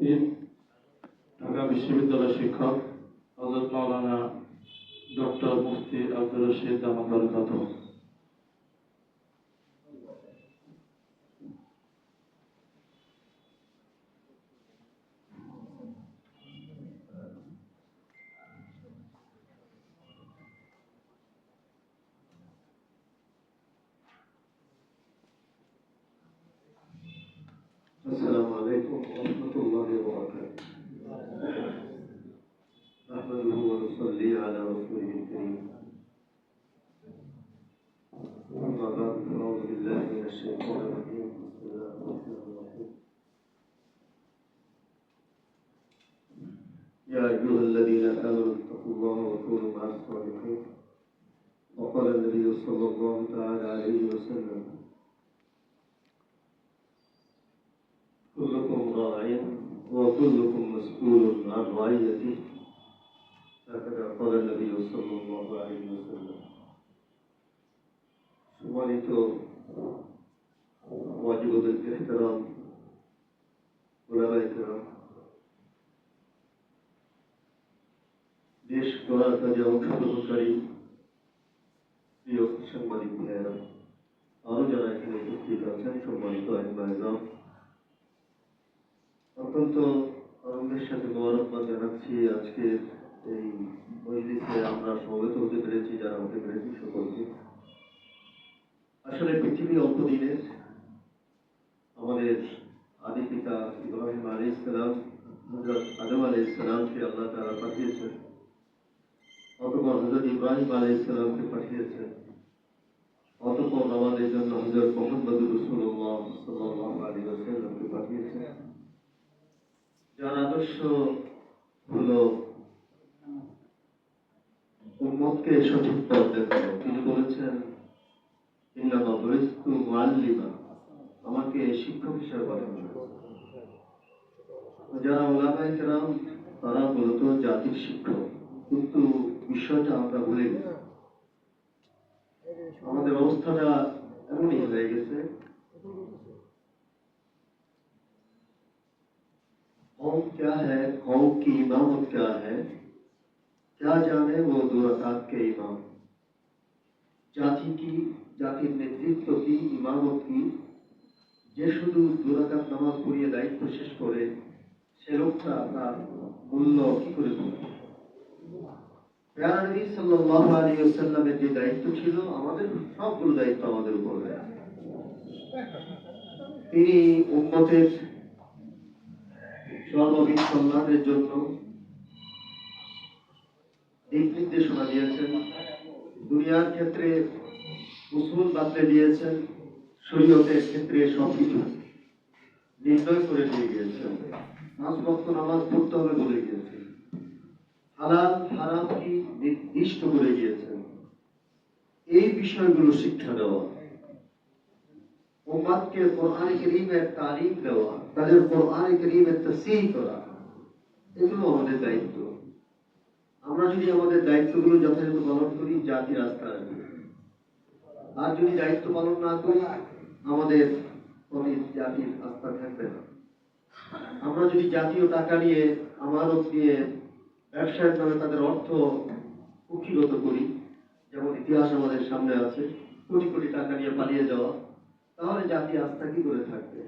উপস্থিত ঢাকা বিশ্ববিদ্যালয়ের শিক্ষক হজরত মাওলানা ডক্টর মুফতি আব্দুর রশিদ বরকাত عليكم ورحمة الله وبركاته. نحمده ونصلي على رسوله الكريم. أما بعد فأعوذ بالله من الشيطان الرجيم. بسم الله الرحمن الرحيم. يا أيها الذين آمنوا اتقوا الله وكونوا مع الصالحين وقال النبي صلى الله تعالى عليه وسلم كلكم راع وكلكم مسؤول عن رعيته هكذا قال النبي صلى الله عليه وسلم সম্মানিত ওয়াজিবুল ইহতারাম ওলামায়ে কেরাম দেশ গড়ার কাজে অংশগ্রহণকারী প্রিয় সাংবাদিক ভাইয়েরা আরো যারা এখানে উপস্থিত আছেন সম্মানিত আইন অত্যন্ত আনন্দের সাথে মোবারকবাদ জানাচ্ছি। আজকে এই মজলিসে আমরা সমবেত হতে পেরেছি, যারা হতে পেরেছি সকলকে। আসলে পৃথিবী অল্প দিনের আমাদের আদি পিতা ইব্রাহিম আলী ইসলাম হজরত আদম আলী ইসলামকে আল্লাহ তারা পাঠিয়েছেন। অতপর হজরত ইব্রাহিম আলী ইসলামকে পাঠিয়েছেন। অতপর আমাদের জন্য হজরত মোহাম্মদ রসুল্লাহ সাল্লাহ আলী আসাল্লামকে পাঠিয়েছেন। যার আদর্শ হলো উম্মতকে সঠিক পথ দেখানো। তিনি বলেছেন আমাকে শিক্ষক হিসেবে পাঠানো। যারা ওলামায়ে কেরাম, তারা মূলত জাতির শিক্ষক। কিন্তু বিষয়টা আমরা ভুলে গেছি। আমাদের অবস্থাটা এমনই হয়ে গেছে कौम क्या है कौम की इमामत क्या है क्या जाने वो दो रकात के इमाम জাতি কি জাতির নেতৃত্ব কি ইমামত কি যে শুধু দুরাকাত নামাজ পড়িয়ে দায়িত্ব শেষ করে সে লোকটা তার মূল্য কি করে বুঝবে পেয়ারা নবী সাল্লাল্লাহু আলাইহি ওয়াসাল্লামের যে দায়িত্ব ছিল আমাদের সবগুলো দায়িত্ব আমাদের উপর রয়েছে তিনি উম্মতের সর্ববিধ কল্যাণের জন্য দিক নির্দেশনা দিয়েছেন। দুনিয়ার ক্ষেত্রে উসুল বাতলে দিয়েছেন, শরীয়তের ক্ষেত্রে সবকিছু নির্ণয় করে দিয়ে গিয়েছেন। পাঁচ বক্ত নামাজ পড়তে হবে বলে গিয়েছেন। হালাল, হারাম কি নির্দিষ্ট করে গিয়েছেন। এই বিষয়গুলো শিক্ষা দেওয়া। উম্মাদকে কোরআন করিমের তালিম দেওয়া। তাদের কোরআন করিমের তসিহ করা। এগুলো আমাদের দায়িত্ব। আমরা যদি আমাদের দায়িত্বগুলো যথাযথ পালন করি, জাতি রাস্তা আসবে। আর যদি দায়িত্ব পালন না করি, আমাদের প্রতি জাতির আস্থা থাকবে না। আমরা যদি জাতীয় টাকা নিয়ে, আমানত নিয়ে ব্যবসায়ের নামে তাদের অর্থ কুক্ষিগত করি, যেমন ইতিহাস আমাদের সামনে আছে, কোটি কোটি টাকা নিয়ে পালিয়ে যাওয়া, তাহলে জাতি আস্থা কি করে থাকবে?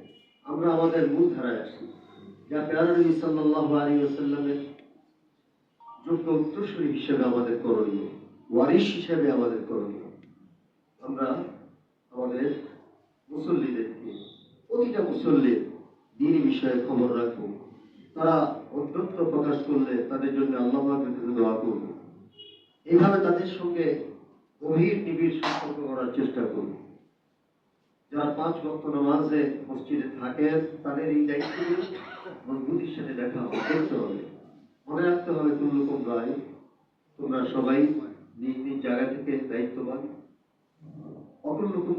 আমরা আমাদের মূল ধারায় আসি। যা পেয়ারা নবী সাল্লাল্লাহু আলাইহি ওয়াসাল্লামের যোগ্য উত্তরসূরি হিসেবে আমাদের করণীয়, ওয়ারিশ হিসেবে আমাদের করণীয়। আমরা আমাদের মুসল্লিদেরকে প্রতিটা মুসল্লির দিনই বিষয়ে খবর রাখব। তারা অত্যন্ত প্রকাশ করলে তাদের জন্য আল্লাহ দোয়া করব। এইভাবে তাদের সঙ্গে গভীর নিবিড় সম্পর্ক করার চেষ্টা করব। যারা পাঁচ ভক্ত নামাজে মসজিদে থাকেন তাদের এই দায়িত্বগুলো মজবুতির সাথে দেখা করতে হবে। মনে রাখতে হবে কুল্লুকুম রায় তোমরা সবাই নিজ নিজ জায়গা থেকে দায়িত্ববান।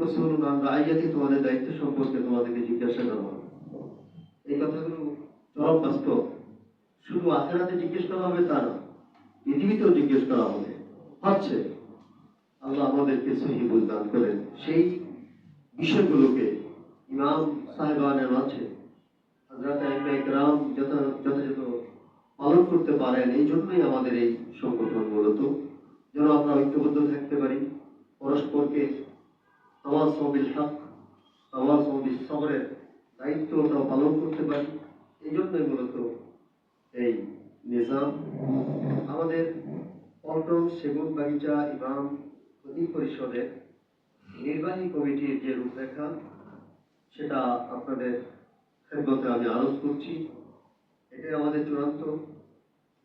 রাসূলুন আন রাইয়াতি তোমাদের দায়িত্ব সম্পর্কে তোমাদেরকে জিজ্ঞাসা করা হবে। এই কথাগুলো চরম বাস্তব। শুধু আখেরাতে জিজ্ঞেস করা হবে তা না পৃথিবীতেও জিজ্ঞেস করা হবে। হচ্ছে, আল্লাহ আমাদেরকে সহি দান করেন। সেই বিষয়গুলোকে ইমাম সাহেবানের মাঝে হজরত ইকরাম যথাযথ পারেন, এই জন্যই আমাদের এই সংগঠন মূলত। যেন আমরা ঐক্যবদ্ধ থাকতে পারি, পরস্পরকে আওয়াজ সবিল হক আওয়াজ সবিল সবরের দায়িত্বটাও পালন করতে পারি। এই জন্যই মূলত এই নিজাম। আমাদের পল্টন সেগুন বাগিচা ইমাম প্রতি পরিষদের নির্বাহী কমিটির যে রূপরেখা, সেটা আপনাদের খেদমতে আমি আরোপ করছি। এটাই আমাদের চূড়ান্ত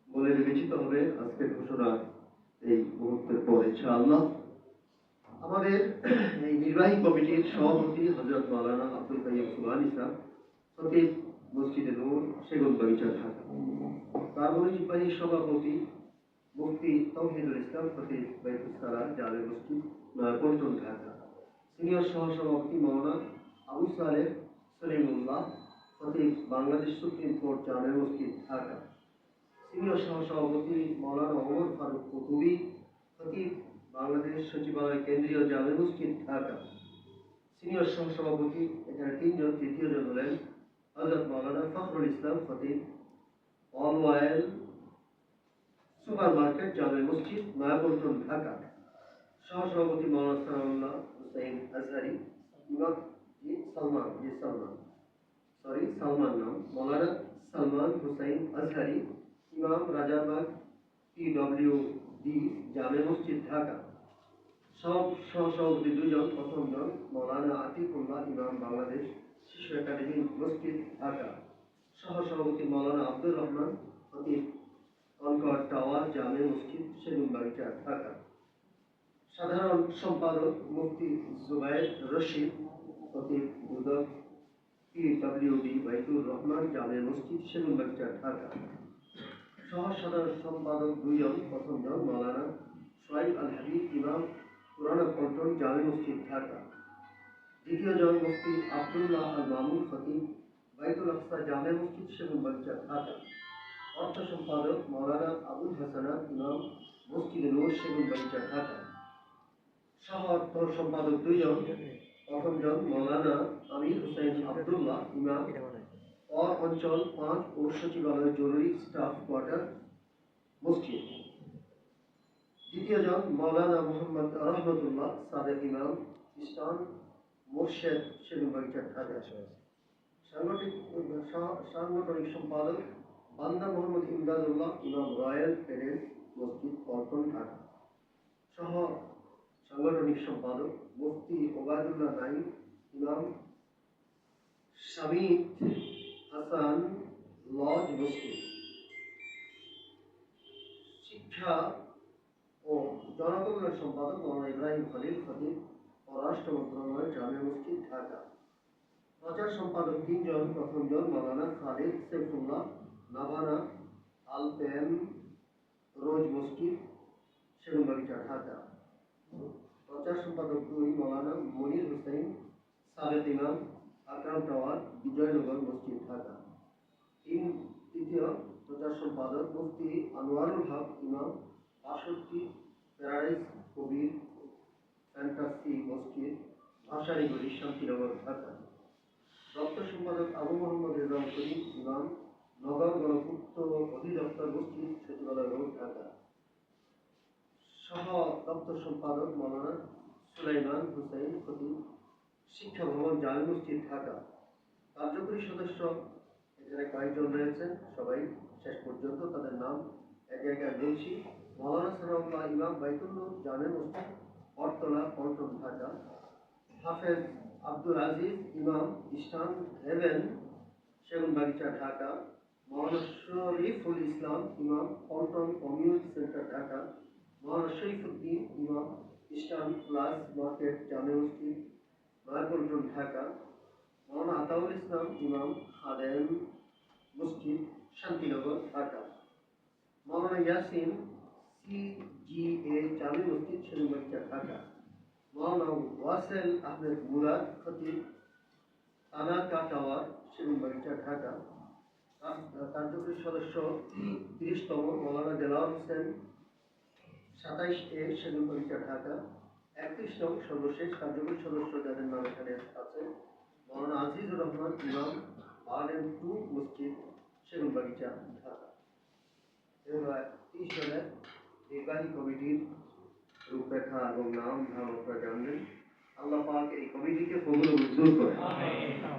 বলে বিবেচিত হবে আজকের ঘোষণা এই মুহূর্তের পর ইনশাআল্লাহ। আমাদের এই নির্বাহী কমিটির সভাপতি হজরত মাওলানা আব্দুল কাইম সুবহানি সাহেব সতীব মসজিদে নূর সেগুন বাগিচা ঢাকা তার নির্বাহী সভাপতি মুফতি তৌহিদুল ইসলাম ফতিহ বাইতুল সালাম জামে মসজিদ নয়াপল্টন ঢাকা সিনিয়র সহসভাপতি মাওলানা আবু সালেহ সলিমুল্লাহ ফতিহ বাংলাদেশ সুপ্রিম কোর্ট জামে মসজিদ, ঢাকা। সিনিয়র সহসভাপতি মাওলানা ওমর ফারুক কুতুবি ফতিহ বাংলাদেশ সচিবালয় কেন্দ্রীয় জামে মসজিদ, ঢাকা। সিনিয়র সহসভাপতি এখানে তিনজন, তৃতীয়জন হলেন হজরত মাওলানা ফখরুল ইসলাম ফতিহ অল ওয়াইল সুপার মার্কেট, জামে মসজিদ নয়াপল্টন ঢাকা। সহসভাপতি মৌলানা সানাউল্লাহ হুসাইন আজহারি সালমান, জি সালমান। সরি, সালমান নাম। মৌলানা সালমান হুসাইন আজহারি, ইমাম রাজারবাগ পি ডব্লিউ ডি জামে মসজিদ, ঢাকা। সব সহসভাপতি দুজন প্রথম জন, মৌলানা আতিকুল্লাহ ইমাম বাংলাদেশ শিশু একাডেমি মসজিদ, ঢাকা। সহসভাপতি মৌলানা আব্দুর রহমান কনকর টাওয়ার, জামে মসজিদ সেগুন বাগিচা ঢাকা। সাধারণ সম্পাদক মুফতি জুবাইর রশিদ খতিব দুদক পিডব্লিউডি বাইতুর রহমান জামে মসজিদ সেগুন বাগিচা ঢাকা। সহ সাধারণ সম্পাদক দুইজন, প্রথম জন মৌলানা সোয়াইব আল হাবিব পুরানা পল্টন, জামে মসজিদ, ঢাকা। দ্বিতীয় জন মুফতি আব্দুল্লাহ আল মামুন খতিব, বাইতুল আফসা জামে মসজিদ সেগুন বাগিচা ঢাকা। অর্থ সম্পাদক মৌলানা আবুল হাসানাত, ইমাম মসজিদ নূর সেগুন বাগিচা ঢাকা। সহ অর্থ সম্পাদক দুইজন প্রথম জন মৌলানা আমির হোসেন আব্দুল্লাহ ইমাম। অর অঞ্চল পাঁচ ও সচিবালয় জরুরি স্টাফ কোয়ার্টার মসজিদ। দ্বিতীয় জন মৌলানা মোহাম্মদ রহমতুল্লাহ সাদেক ইমাম ইসলাম মোর্শেদ সেগুন বাগিচা ঢাকা সাংগঠনিক সাংগঠনিক সম্পাদক বান্দা মোহাম্মদ ইমদাদুল্লাহ ইমাম রয়্যাল প্যারেড মসজিদ পল্টন ঢাকা। সহ সাংগঠনিক সম্পাদক মুফতি ওবায়দুল্লাহ নাইম ইমাম শামিদ হাসান লজ মসজিদ শিক্ষা ও জনকল্যাণ সম্পাদক মৌলানা ইব্রাহিম খলিল খতিব পররাষ্ট্র মন্ত্রণালয় জামে মসজিদ, ঢাকা। প্রচার সম্পাদক তিনজন প্রথম জন মৌলানা খালিদ সেফুল্লাহ নাভানা আলপেন রোজ মসজিদ সেগুনবাগিচা, ঢাকা। প্রচার সম্পাদক দুই মৌলানা মনির হোসেন সাবেদ ইমাম আকরাম টাওয়ার, বিজয়নগর মসজিদ, ঢাকা। তিন তৃতীয় প্রচার সম্পাদক মুফতি আনোয়ারুল হক ইমাম, বাষট্টি প্যারাডাইস কবির ফ্যান্টাসি মসজিদ ভাষারিগুড়ি শান্তিনগর, ঢাকা। দপ্তর সম্পাদক আবু মোহাম্মদ রেজাউল করিম ইমাম, নগর গণপূর্ত অধিদপ্তর মসজিদ, সচিবালয় ঢাকা। সহ দপ্তর সম্পাদক মৌলানা সুলাইমান হুসাইন খতিব, শিক্ষা ভবন জামি মসজিদ, ঢাকা। কার্যকরী সদস্য এখানে কয়েকজন রয়েছেন সবাই শেষ পর্যন্ত তাদের নাম এক জায়গায় বলছি। মৌলানা সালাউল্লাহ ইমাম বাইতুল্লুর জামে মসজিদ বটতলা পল্টন, ঢাকা। হাফেজ আব্দুল আজিজ ইমাম ইস্টার্ন হেভেন সেগুন বাগিচা ঢাকা। মৌলানা শরীফুল ইসলাম ইমাম, পল্টন কমিউনিটি সেন্টার, ঢাকা। মৌলানা শরীফুদ্দিন ইমাম ইস্টার্ন প্লাস মার্কেট জামে মসজিদ নয়াপল্টন ঢাকা। মৌলানা আতাউল ইসলাম ইমাম খাদেম মসজিদ, Shantinagar, Dhaka. Maulana Yasin C G A জামে মসজিদ সেগুনবাগিচা ঢাকা। মৌলানা ওয়াসেল আহমেদ মুরাদ খতিব তানাকা টাওয়ার সেগুনবাগিচা ঢাকা। কার- কার্যকরী সদস্য, তিরিশতম মৌলানা দেলাওয়ার হোসেন সাতাইশ এ সেগুনবাগিচা ঢাকা একত্রিশ নং সর্বশেষ কার্যকরী সদস্য যাদের নাম এখানে আছে। মৌলানা আজিজুর রহমান, ইমাম আর এম টু মসজিদ, সেগুনবাগিচা, ঢাকা। তিরিশ জনের নির্বাহী কমিটির রূপরেখা এবং নাম ধাম আপনারা জানবেন আল্লাহ পাক এই কমিটিকে কবুল মঞ্জুর করে